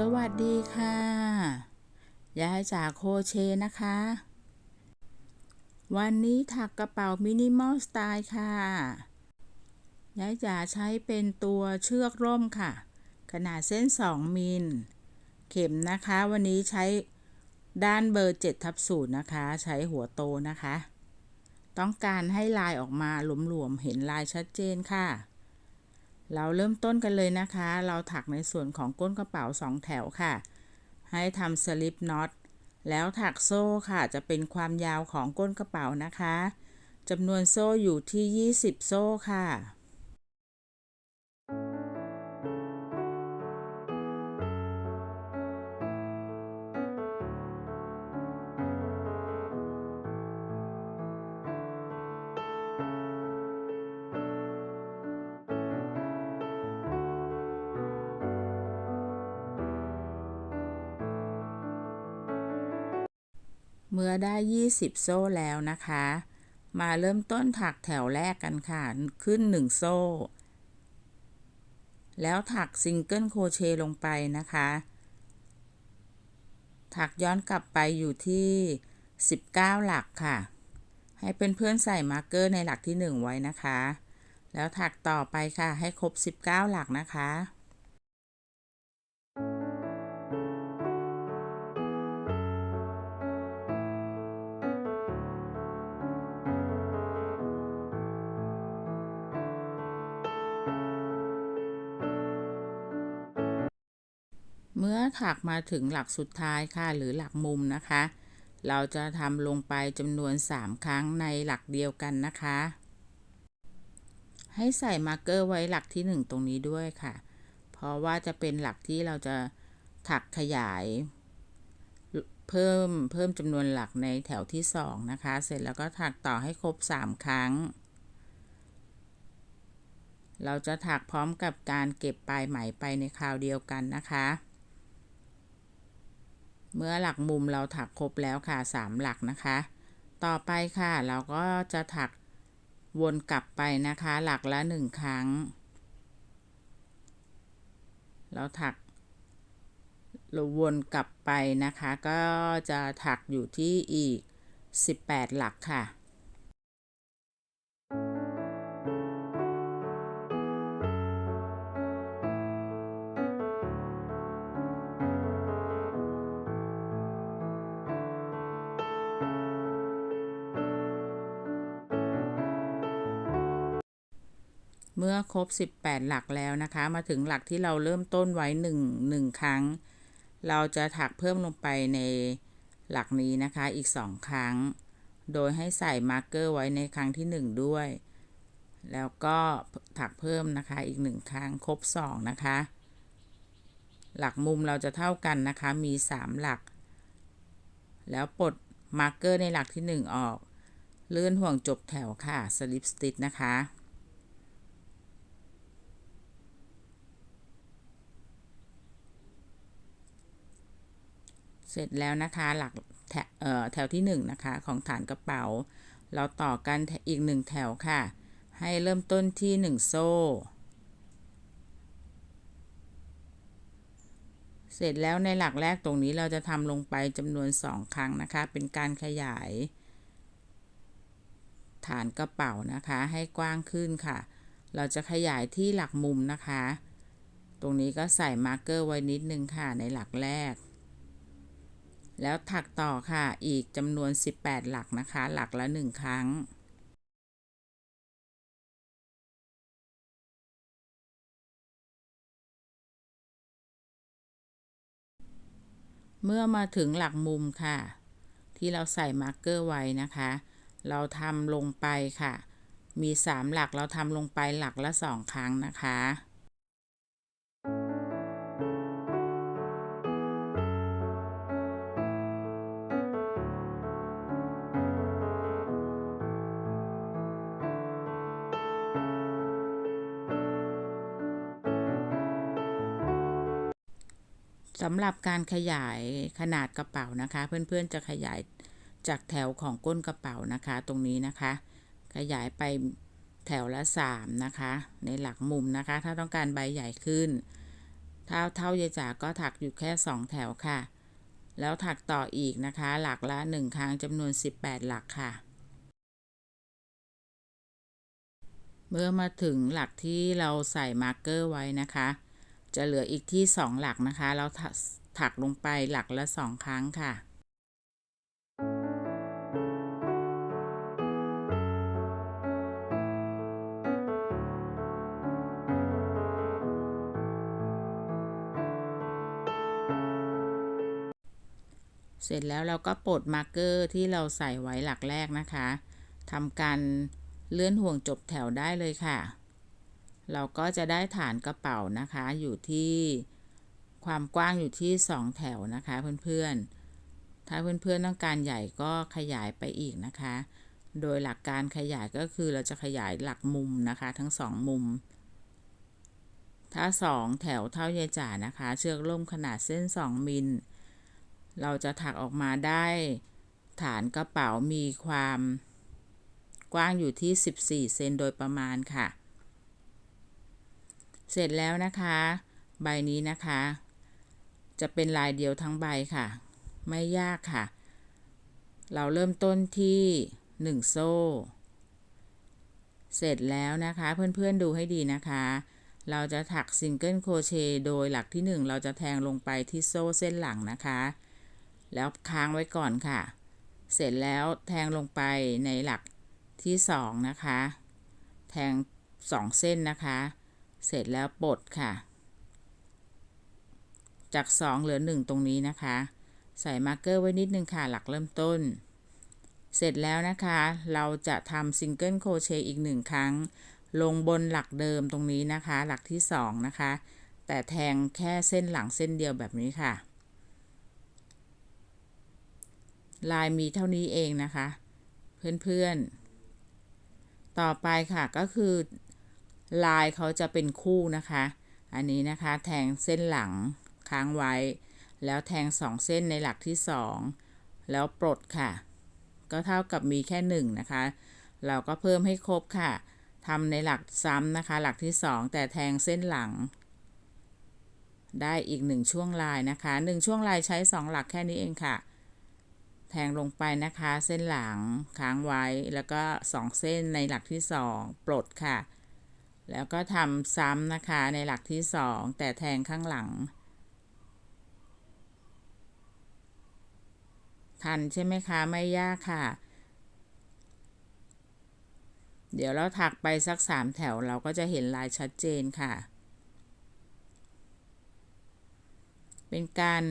สวัสดีค่ะ ยายจากโคเชนะคะ วันนี้ถักกระเป๋ามินิมอลสไตล์ค่ะ ยายจ๋าใช้เป็นตัวเชือกร่มค่ะ ขนาดเส้น 2 มิล เข็มนะคะ วันนี้ใช้ด้านเบอร์7ทับศูนย์นะคะ ใช้หัวโตนะคะ ต้องการให้ลายออกมาหลวมๆ เห็นลายชัดเจนค่ะ เราเริ่มต้นกันเลยนะคะ เราถักในส่วนของก้นกระเป๋า 2 แถวค่ะ ให้ทำสลิปน็อต แล้วถักโซ่ค่ะ จะเป็นความยาวของก้นกระเป๋านะคะจำนวนโซ่อยู่ที่ 20 โซ่ค่ะ ได้ 20 โซ่แล้วนะคะ มาเริ่มต้นถักแถวแรกกันค่ะ ขึ้น 1 โซ่ แล้วถักซิงเกิลโครเชต์ลงไปนะคะ ถักย้อนกลับไปอยู่ที่ 19 หลักค่ะ ให้เพื่อนๆใส่มาร์กเกอร์ในหลักที่ 1 ไว้นะคะ แล้วถักต่อไปค่ะ ให้ครบ 19 หลักนะคะ ถักมาถึงหลักสุดท้ายค่ะหรือหลักมุมนะคะ เราจะทำลงไปจำนวน 3 ครั้งในหลักเดียวกันนะคะ ให้ใส่มาร์กเกอร์ไว้หลักที่ 1 ตรงนี้ด้วยค่ะ เพราะว่าจะเป็นหลักที่เราจะถักขยาย เพิ่มเพิ่มจำนวนหลักในแถวที่ 2 นะคะ เสร็จแล้วก็ถักต่อให้ครบ 3 ครั้งเราจะถักพร้อมกับการเก็บปลายไหมไปในคราวเดียวกันนะคะ เมื่อหลักมุมเราถักครบแล้วค่ะ 3 หลักนะคะ ต่อไปค่ะ เราก็จะถักวนกลับไปนะคะ หลักละ 1 ครั้ง เราถักเราวนกลับไปนะคะ ก็จะถักอยู่ที่อีก 18 หลักค่ะ ครบ 18 หลักแล้วนะคะ มาถึงหลักที่เราเริ่มต้นไว้1 1ครั้ง เราจะถักเพิ่มลงไปในหลักนี้นะคะอีก 2 ครั้ง โดยให้ใส่มาร์กเกอร์ไว้ในครั้งที่ 1 ด้วย แล้วก็ถักเพิ่มนะคะอีก 1 ครั้งครบ 2 นะคะ หลักมุมเราจะเท่ากันนะคะมี 3 หลัก แล้วปลดมาร์กเกอร์ในหลักที่ 1 ออก เลื่อนห่วงจบแถวค่ะสลิปสติ t นะคะ เสร็จแล้วนะคะหลักแถแถวที่1นนะคะของฐานกระเป๋า เราต่อกันอีก 1 แถวค่ะ ให้เริ่มต้นที่ 1 โซ่ เสร็จแล้วในหลักแรกตรงนี้เราจะทำลงไปจำนวน 2 ครั้งนะคะ เป็นการขยาย ฐานกระเป๋านะคะ ให้กว้างขึ้นค่ะ เราจะขยายที่หลักมุมนะคะ ตรงนี้ก็ใส่มาร์กเกอร์ไว้นิดนึงค่ะในหลักแรก แล้วถักต่อค่ะ อีกจำนวน 18 หลักนะคะ หลักละ 1 ครั้ง เมื่อมาถึงหลักมุมค่ะ ที่เราใส่มาร์กเกอร์ไว้นะคะ เราทำลงไปค่ะ มี 3 หลักเราทำลงไปหลักละ 2 ครั้งนะคะำหรับการขยายขนาดกระเป๋านะคะ เพื่อนๆจะขยายจากแถวของก้นกระเป๋านะคะ ตรงนี้นะคะ ขยายไปแถวละ 3 นะคะ ในหลักมุมนะคะ ถ้าต้องการใบใหญ่ขึ้น ถ้าเท่ายายจ๋าก็ถักอยู่แค่สองแถวค่ะ แล้วถักต่ออีกนะคะ หลักละหนึ่งครั้งจำนวน 18 หลักค่ะ เมื่อมาถึงหลักที่เราใส่มาร์กเกอร์ไว้นะคะ จะเหลืออีกที่ 2 หลักนะคะ เราถักลงไปหลักละ 2 ครั้งค่ะเสร็จแล้วเราก็ปลดมาร์กเกอร์ที่เราใส่ไว้หลักแรกนะคะ ทำการเลื่อนห่วงจบแถวได้เลยค่ะ เราก็จะได้ฐานกระเป๋านะคะอยู่ที่ความกว้างอยู่ที่ 2 แถวนะคะ เพื่อนๆ ถ้าเพื่อนๆต้องการใหญ่ก็ขยายไปอีกนะคะ โดยหลักการขยายก็คือเราจะขยายหลักมุมนะคะ ทั้ง 2 มุม ถ้า 2 แถวเท่ายายจ่านะคะ เชือกล่มขนาดเส้น 2 มิล เราจะถักออกมาได้ฐานกระเป๋ามีความกว้างอยู่ที่ 14 เซนโดยประมาณค่ะ เสร็จแล้วนะคะ ใบนี้นะคะ จะเป็นลายเดียวทั้งใบค่ะ ไม่ยากค่ะ เราเริ่มต้นที่ 1 โซ่ เสร็จแล้วนะคะ เพื่อนๆดูให้ดีนะคะ เราจะถักซิงเกิลโครเชต์โดยหลักที่ 1 เราจะแทงลงไปที่โซ่เส้นหลังนะคะ แล้วค้างไว้ก่อนค่ะ เสร็จแล้วแทงลงไปในหลักที่สองนะคะ แทงสองเส้นนะคะ เสร็จแล้วปลดค่ะ จากสองเหลือหนึ่งตรงนี้นะคะ ใส่มาร์กเกอร์ไว้นิดนึงค่ะ หลักเริ่มต้น เสร็จแล้วนะคะ เราจะทำซิงเกิลโครเชต์อีกหนึ่งครั้ง ลงบนหลักเดิมตรงนี้นะคะ หลักที่สองนะคะ แต่แทงแค่เส้นหลังเส้นเดียวแบบนี้ค่ะ ลายมีเท่านี้เองนะคะ เพื่อนๆ ต่อไปค่ะก็คือ ลายเขาจะเป็นคู่นะคะ อันนี้นะคะแทงเส้นหลังค้างไว้ แล้วแทงสองเส้นในหลักที่สองแล้วปลดค่ะ ก็เท่ากับมีแค่หนึ่งนะคะ เราก็เพิ่มให้ครบค่ะทำในหลักซ้ำนะคะ หลักที่สองแต่แทงเส้นหลัง ได้อีกหนึ่งช่วงลายนะคะหนึ่งช่วงลายใช้สองหลักแค่นี้เองค่ะ แทงลงไปนะคะ เส้นหลังค้างไว้แล้วก็สองเส้นในหลักที่สองปลดค่ะ แล้วก็ทำซ้ำนะคะในหลักที่สองแต่แทงข้างหลัง ทันใช่ไหมคะไม่ยากค่ะ เดี๋ยวเราถักไปสักสามแถวเราก็จะเห็นลายชัดเจนค่ะ เป็นการ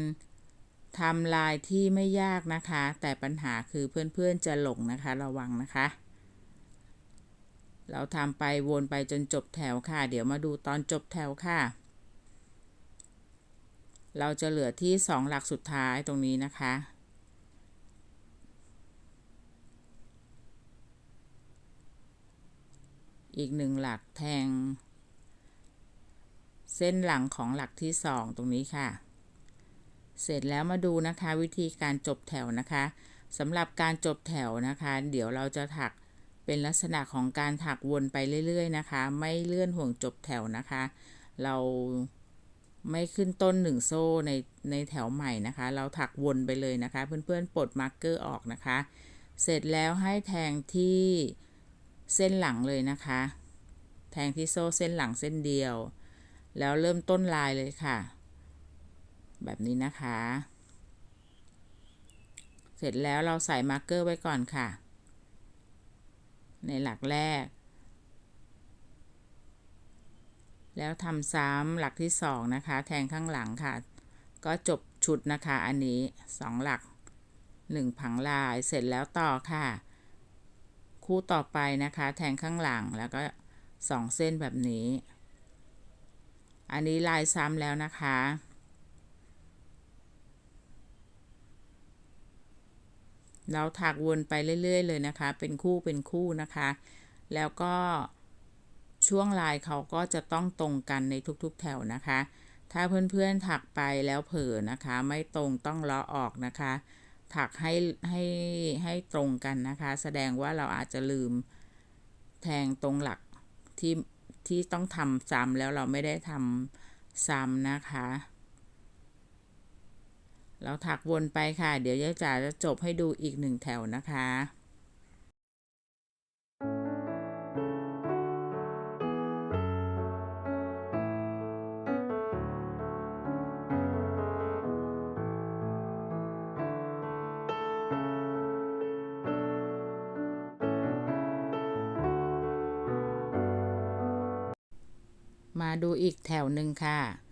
ทำลายที่ไม่ยากนะคะ แต่ปัญหาคือเพื่อนๆจะหลงนะคะระวังนะคะ เราทำไปวนไปจนจบแถวค่ะ เดี๋ยวมาดูตอนจบแถวค่ะ เราจะเหลือที่สองหลักสุดท้ายตรงนี้นะคะ อีกหนึ่งหลักแทง เส้นหลังของหลักที่สองตรงนี้ค่ะ เสร็จแล้วมาดูนะคะวิธีการจบแถวนะคะสำหรับการจบแถวนะคะ เดี๋ยวเราจะถัก เป็นลักษณะของการถักวนไปเรื่อยๆนะคะ ไม่เลื่อนห่วงจบแถวนะคะ เราไม่ขึ้นต้นหนึ่งโซ่ในในแถวใหม่นะคะ เราถักวนไปเลยนะคะ เพื่อนๆปลดมาร์กเกอร์ออกนะคะ เสร็จแล้วให้แทงที่เส้นหลังเลยนะคะ แทงที่โซ่เส้นหลังเส้นเดียว แล้วเริ่มต้นลายเลยค่ะ แบบนี้นะคะ เสร็จแล้วเราใส่มาร์กเกอร์ไว้ก่อนค่ะ ในหลักแรก แล้วทำซ้ำหลักที่สองนะคะ แทงข้างหลังค่ะ ก็จบชุดนะคะ อันนี้สองหลักหนึ่งผังลายเสร็จแล้วต่อค่ะ คู่ต่อไปนะคะ แทงข้างหลังแล้วก็สองเส้นแบบนี้ อันนี้ลายซ้ำแล้วนะคะ เราถักวนไปเรื่อย ๆ เลยนะคะ เป็นคู่เป็นคู่นะคะ แล้วก็ช่วงลายเขาก็จะต้องตรงกันในทุกๆ แถวนะคะ ถ้าเพื่อนๆถักไปแล้วเผลอนะคะ ไม่ตรงต้องเลาะออกนะคะ ถักให้ให้ให้ตรงกันนะคะ แสดงว่าเราอาจจะลืมแทงตรงหลักที่ที่ต้องทำซ้ำแล้วเราไม่ได้ทำซ้ำนะคะ เราถักวนไปค่ะ เดี๋ยวยายจ๋าจะจบให้ดูอีกหนึ่งแถวนะคะมาดูอีกแถวหนึ่งค่ะ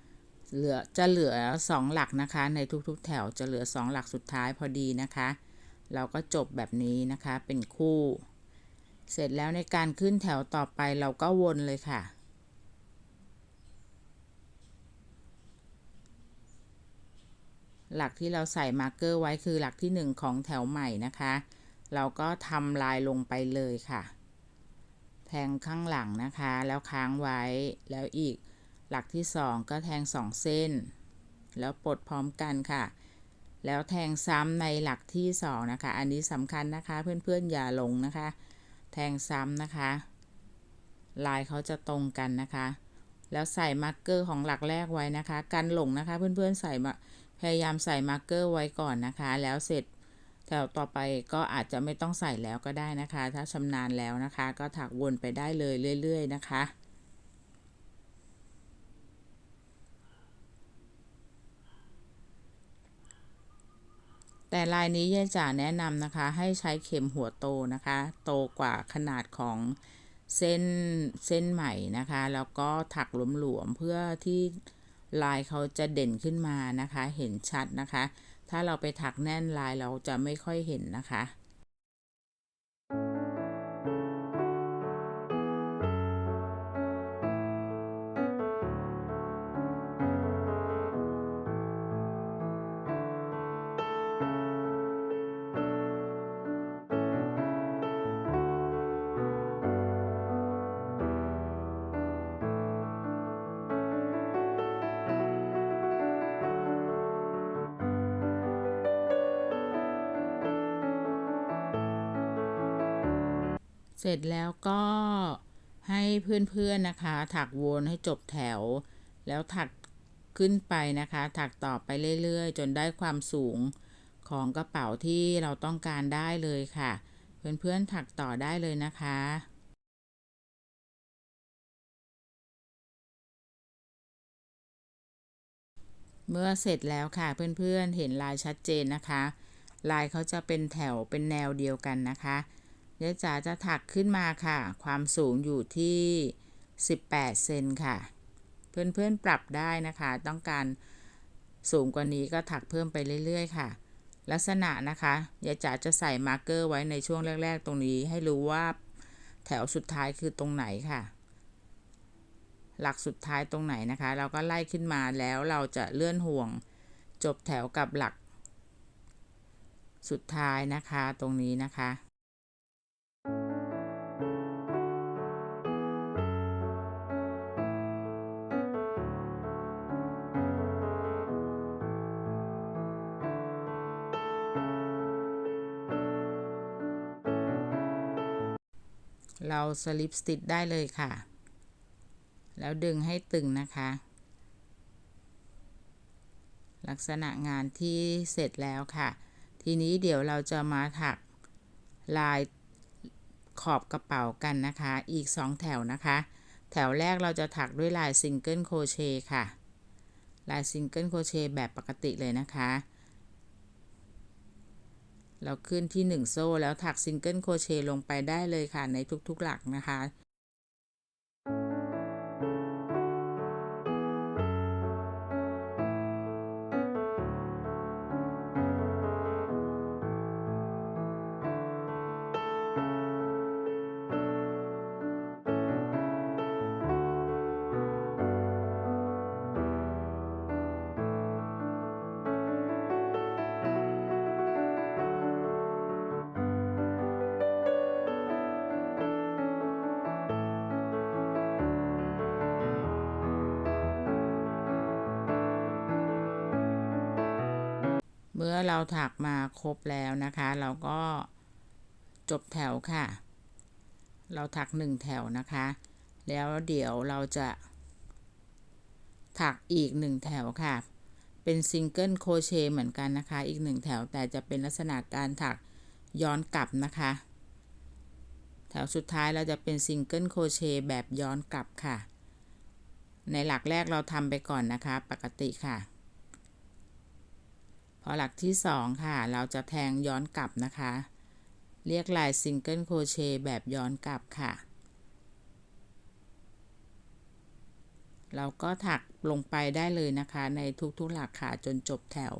เหลือจะเหลือสองหลักนะคะ ในทุกๆ แถวจะเหลือสองหลักสุดท้ายพอดีนะคะ เราก็จบแบบนี้นะคะเป็นคู่ เสร็จแล้วในการขึ้นแถวต่อไปเราก็วนเลยค่ะ หลักที่เราใส่มาร์กเกอร์ไว้คือหลักที่ 1 ของแถวใหม่นะคะ เราก็ทำลายลงไปเลยค่ะ แทงข้างหลังนะคะ แล้วค้างไว้แล้วอีก หลักที่2ก็แทง2เส้น แล้วปลดพร้อมกันค่ะ แล้วแทงซ้ำในหลักที่2นะคะ อันนี้สำคัญนะคะเพื่อนๆอย่าหลงนะคะ แทงซ้ำนะคะ ลายเขาจะตรงกันนะคะ แล้วใส่มาร์กเกอร์ของหลักแรกไว้นะคะกันหลงนะคะเพื่อนๆใส่มาพยายามใส่มาร์กเกอร์ไว้ก่อนนะคะ แล้วเสร็จแถวต่อไปก็อาจจะไม่ต้องใส่แล้วก็ได้นะคะ ถ้าชำนาญแล้วนะคะ ก็ถักวนไปได้เลยเรื่อย ๆ นะคะ แต่ลายนี้ยาจ่าแนะนำนะคะ ให้ใช้เข็มหัวโตนะคะ โตกว่าขนาดของเส้นเส้นใหม่นะคะ แล้วก็ถักหลวมๆเพื่อที่ลายเขาจะเด่นขึ้นมานะคะ เห็นชัดนะคะ ถ้าเราไปถักแน่นลายเราจะไม่ค่อยเห็นนะคะ เสร็จแล้วก็ให้เพื่อนๆนะคะ ถักวนให้จบแถว แล้วถักขึ้นไปนะคะ ถักต่อไปเรื่อยๆ จนได้ความสูงของกระเป๋าที่เราต้องการได้เลยค่ะ เพื่อนๆถักต่อได้เลยนะคะเมื่อเสร็จแล้วค่ะเพื่อนๆเห็นลายชัดเจนนะคะ ลายเขาจะเป็นแถวเป็นแนวเดียวกันนะคะ เดี๋ยจ๋าจะถักขึ้นมาค่ะ ความสูงอยู่ที่ 18 เซนค่ะ เพื่อนๆปรับได้นะคะ ต้องการสูงกว่านี้ก็ถักเพิ่มไปเรื่อยๆ ค่ะ ลักษณะนะคะยายจ๋าจะใส่มาร์กเกอร์ไว้ในช่วงแรก ๆ ตรงนี้ให้รู้ว่าแถวสุดท้ายคือตรงไหนค่ะ หลักสุดท้ายตรงไหนนะคะ เราก็ไล่ขึ้นมาแล้วเราจะเลื่อนห่วง จบแถวกับหลัก สุดท้ายนะคะตรงนี้นะคะ เราสลิปสติ t ได้เลยค่ะ แล้วดึงให้ตึงนะคะ ลักษณะงานที่เสร็จแล้วค่ะ ทีนี้เดี๋ยวเราจะมาถักลายขอบกระเป๋ากันนะคะ อีก 2 แถวนะคะ แถวแรกเราจะถักด้วยลายซิงเกิลโคเชต์ค่ะ ลายซิงเกิลโคเชต์แบบปกติเลยนะคะ เราขึ้นที่ 1 โซ่แล้วถักซิงเกิลโคเชต์ลงไปได้เลยค่ะในทุกๆหลักนะคะ เราถักมาครบแล้วนะคะ เราก็จบแถวค่ะ เราถักหนึ่งแถวนะคะ แล้วเดี๋ยวเราจะ ถักอีกหนึ่งแถวค่ะ เป็นซิงเกิลโครเชต์เหมือนกันนะคะ อีกหนึ่งแถวแต่จะเป็นลักษณะการถักย้อนกลับนะคะ แถวสุดท้ายเราจะเป็นซิงเกิลโครเชต์แบบย้อนกลับค่ะ ในหลักแรกเราทำไปก่อนนะคะ ปกติค่ะ พอหลักที่สองค่ะ เราจะแทงย้อนกลับนะคะ เรียกลายซิงเกิลโครเชต์แบบย้อนกลับค่ะ เราก็ถักลงไปได้เลยนะคะ ในทุกๆหลักค่ะจนจบแถว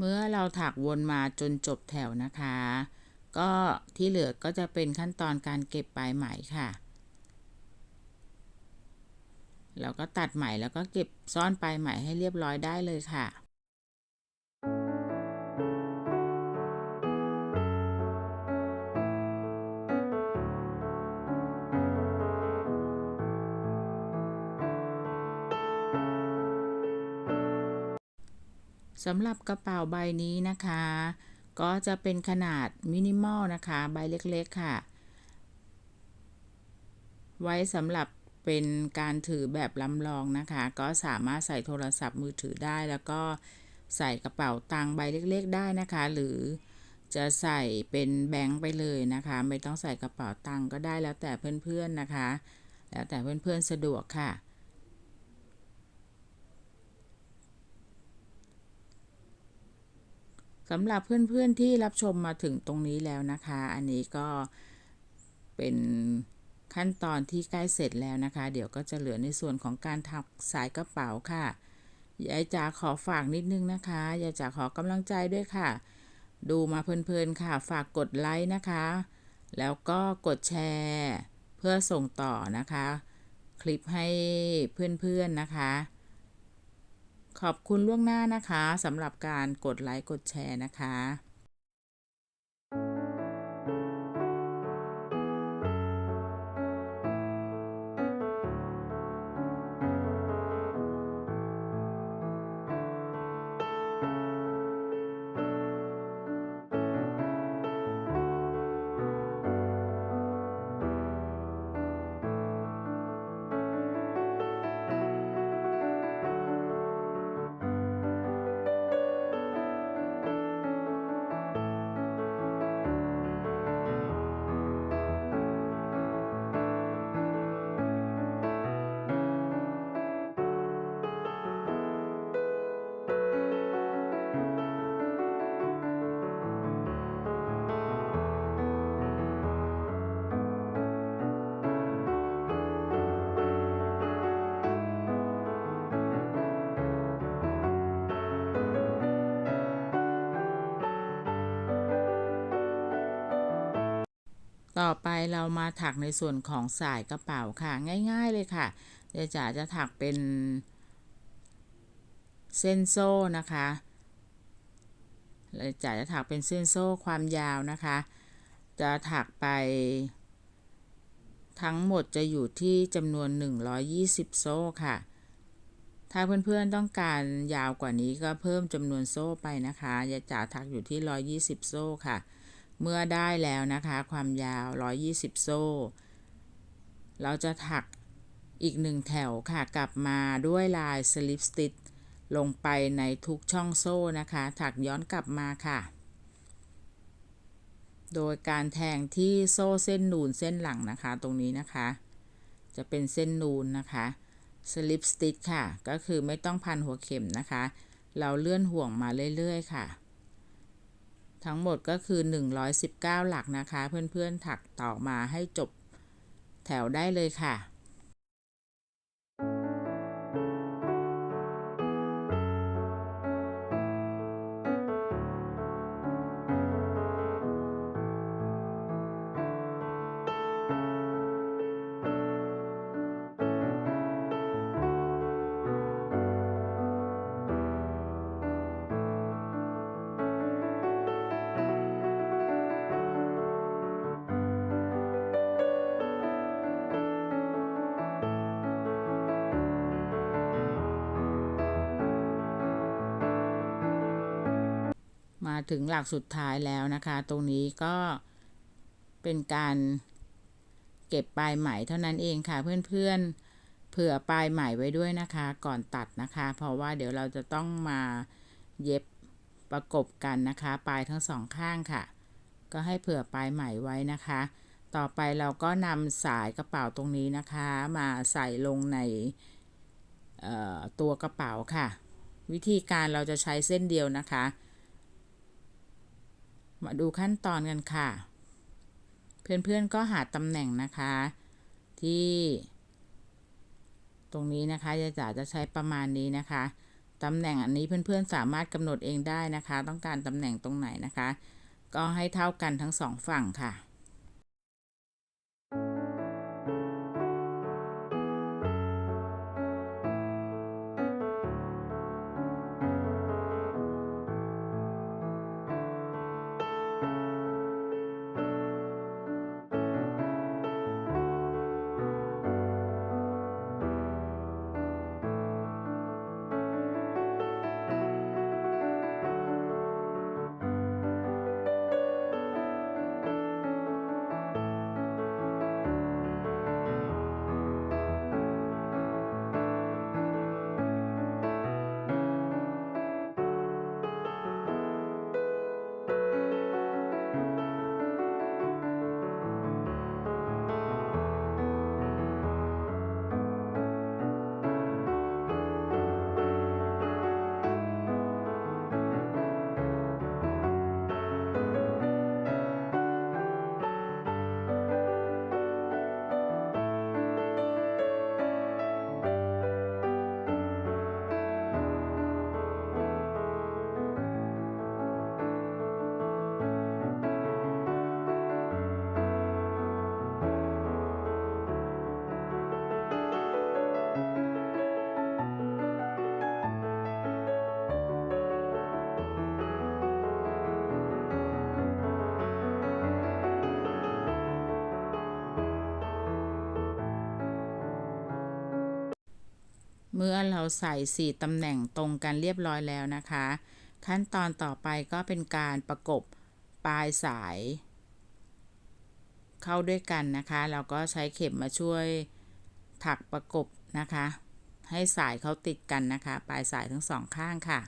เมื่อเราถักวนมาจนจบแถวนะคะ ก็ที่เหลือก็จะเป็นขั้นตอนการเก็บปลายไหมค่ะเราก็ตัดไหมแล้วก็เก็บซ่อนปลายไหมให้เรียบร้อยได้เลยค่ะ สำหรับกระเป๋าใบนี้นะคะ ก็จะเป็นขนาดมินิมอลนะคะ ใบเล็กๆค่ะ ไว้สำหรับเป็นการถือแบบลำลองนะคะ ก็สามารถใส่โทรศัพท์มือถือได้ แล้วก็ใส่กระเป๋าตังค์ใบเล็ก ๆ ได้นะคะ หรือจะใส่เป็นแบงค์ไปเลยนะคะ ไม่ต้องใส่กระเป๋าตังค์ก็ได้แล้วแต่เพื่อนๆนะคะ แล้วแต่เพื่อนๆสะดวกค่ะ สำหรับเพื่อนๆที่รับชมมาถึงตรงนี้แล้วนะคะ อันนี้ก็เป็นขั้นตอนที่ใกล้เสร็จแล้วนะคะ เดี๋ยวก็จะเหลือในส่วนของการถักสายกระเป๋าค่ะยายจ๋าขอฝากนิดนึงนะคะยายจ๋าขอกำลังใจด้วยค่ะ ดูมาเพลินๆค่ะ ฝากกดไลค์นะคะ แล้วก็กดแชร์เพื่อส่งต่อนะคะ คลิปให้เพื่อนๆนะคะ ขอบคุณล่วงหน้านะคะสำหรับการกดไลค์กดแชร์นะคะ เรามาถักในส่วนของสายกระเป๋าค่ะ ง่าย ๆเลยค่ะ เดี๋ยวจ๋าจะถักเป็น เส้นโซ่นะคะเลยจ๋าจะถักเป็นเส้นโซ่ความยาวนะคะ จะถักไป ทั้งหมดจะอยู่ที่จำนวน 120 โซ่ค่ะ ถ้าเพื่อนๆต้องการยาวกว่านี้ก็เพิ่มจำนวนโซ่ไปนะคะยาจ๋าถักอยู่ที่ 120 โซ่ค่ะ เมื่อได้แล้วนะคะ ความยาว 120 โซ่ เราจะถักอีกหนึ่งแถวค่ะ กลับมาด้วยลายสลิปสติ t ลงไปในทุกช่องโซ่นะคะ ถักย้อนกลับมาค่ะ โดยการแทงที่โซ่เส้นนูนเส้นหลังนะคะ ตรงนี้นะคะ จะเป็นเส้นนูนนะคะสลิปสติ t ค่ะ ก็คือไม่ต้องพันหัวเข็มนะคะ เราเลื่อนห่วงมาเรื่อยๆค่ะ ทั้งหมดก็คือ 119 หลักนะคะ เพื่อนๆถักต่อมาให้จบแถวได้เลยค่ะ ถึงหลักสุดท้ายแล้วนะคะ ตรงนี้ก็เป็นการเก็บปลายไหมเท่านั้นเองค่ะ เพื่อนๆ เผื่อปลายไหมไว้ด้วยนะคะ ก่อนตัดนะคะ เพราะว่าเดี๋ยวเราจะต้องมาเย็บประกบกันนะคะ ปลายทั้งสองข้างค่ะ ก็ให้เผื่อปลายไหมไว้นะคะ ต่อไปเราก็นำสายกระเป๋าตรงนี้นะคะ มาใส่ลงในตัวกระเป๋าค่ะ วิธีการเราจะใช้เส้นเดียวนะคะ มาดูขั้นตอนกันค่ะ เพื่อนๆก็หาตำแหน่งนะคะ ที่ ตรงนี้นะคะยายจ๋าจะใช้ประมาณนี้นะคะตำแหน่งอันนี้เพื่อนๆสามารถกำหนดเองได้นะคะ ต้องการตำแหน่งตรงไหนนะคะ ก็ให้เท่ากันทั้งสองฝั่งค่ะ เมื่อเราใส่สี่ตำแหน่งตรงกันเรียบร้อยแล้วนะคะ ขั้นตอนต่อไปก็เป็นการประกบปลายสาย เข้าด้วยกันนะคะ เราก็ใช้เข็มมาช่วยถักประกบนะคะ ให้สายเขาติดกันนะคะ ปลายสายทั้งสองข้างค่ะ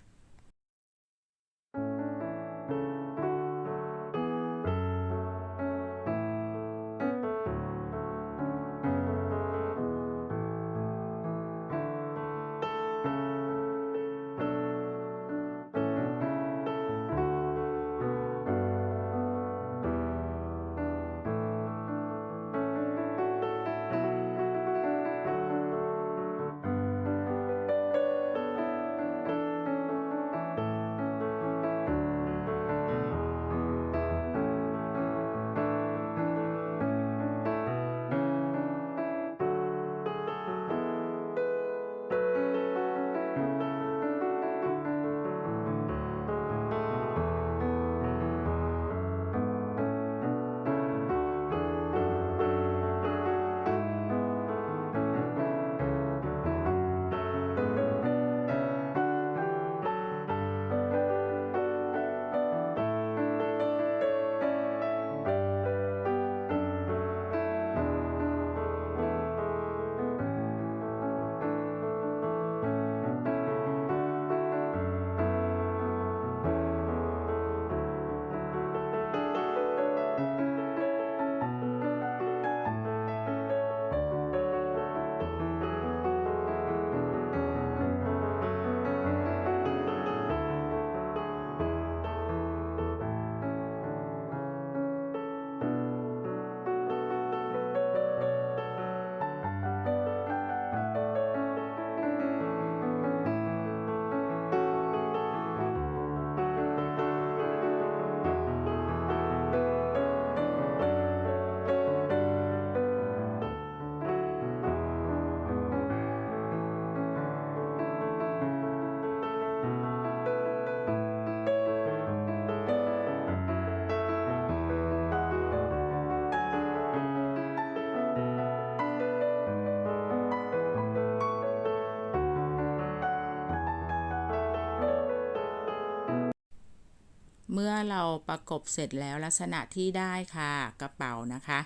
มื่อเราประกบเสร็จแล้วลักษณะที่ได้ค่ะ กระเป๋านะคะ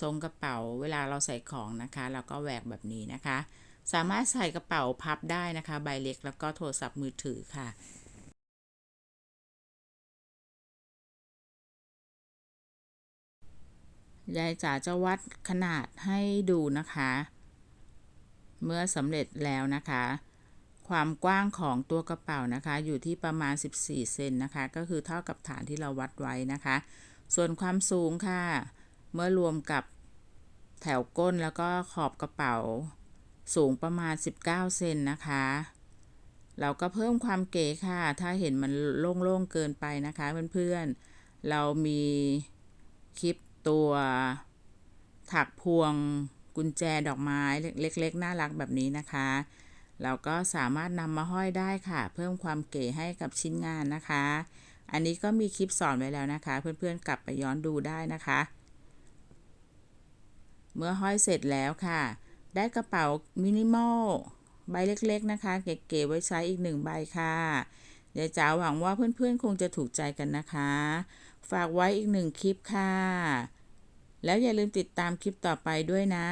ทรงกระเป๋าเวลาเราใส่ของนะคะ เราก็แหวกแบบนี้นะคะ สามารถใส่กระเป๋าพับได้นะคะ ใบเล็กแล้วก็โทรศัพท์มือถือค่ะยายจ๋าจะวัดขนาดให้ดูนะคะ เมื่อสำเร็จแล้วนะคะ ความกว้างของตัวกระเป๋านะคะ อยู่ที่ประมาณ 14 เซนนะคะ ก็คือเท่ากับฐานที่เราวัดไว้นะคะ ส่วนความสูงค่ะ เมื่อรวมกับแถวก้นแล้วก็ขอบกระเป๋าสูงประมาณ 19 เซนนะคะ เราก็เพิ่มความเก๋ค่ะ ถ้าเห็นมันโล่งๆเกินไปนะคะเพื่อนๆ เรามีคลิปตัวถักพวงกุญแจดอกไม้เล็กๆ น่ารักแบบนี้นะคะ เราก็สามารถนำมาห้อยได้ค่ะ เพิ่มความเก๋ให้กับชิ้นงานนะคะ อันนี้ก็มีคลิปสอนไว้แล้วนะคะ เพื่อนๆกลับไปย้อนดูได้นะคะ เมื่อห้อยเสร็จแล้วค่ะ ได้กระเป๋ามินิมอลใบเล็กๆนะคะ เก๋ๆไว้ใช้อีกหนึ่งใบค่ะเดี๋ยวจ๋าหวังว่าเพื่อนๆ คงจะถูกใจกันนะคะ ฝากไว้อีกหนึ่งคลิปค่ะ แล้วอย่าลืมติดตามคลิปต่อไปด้วยนะ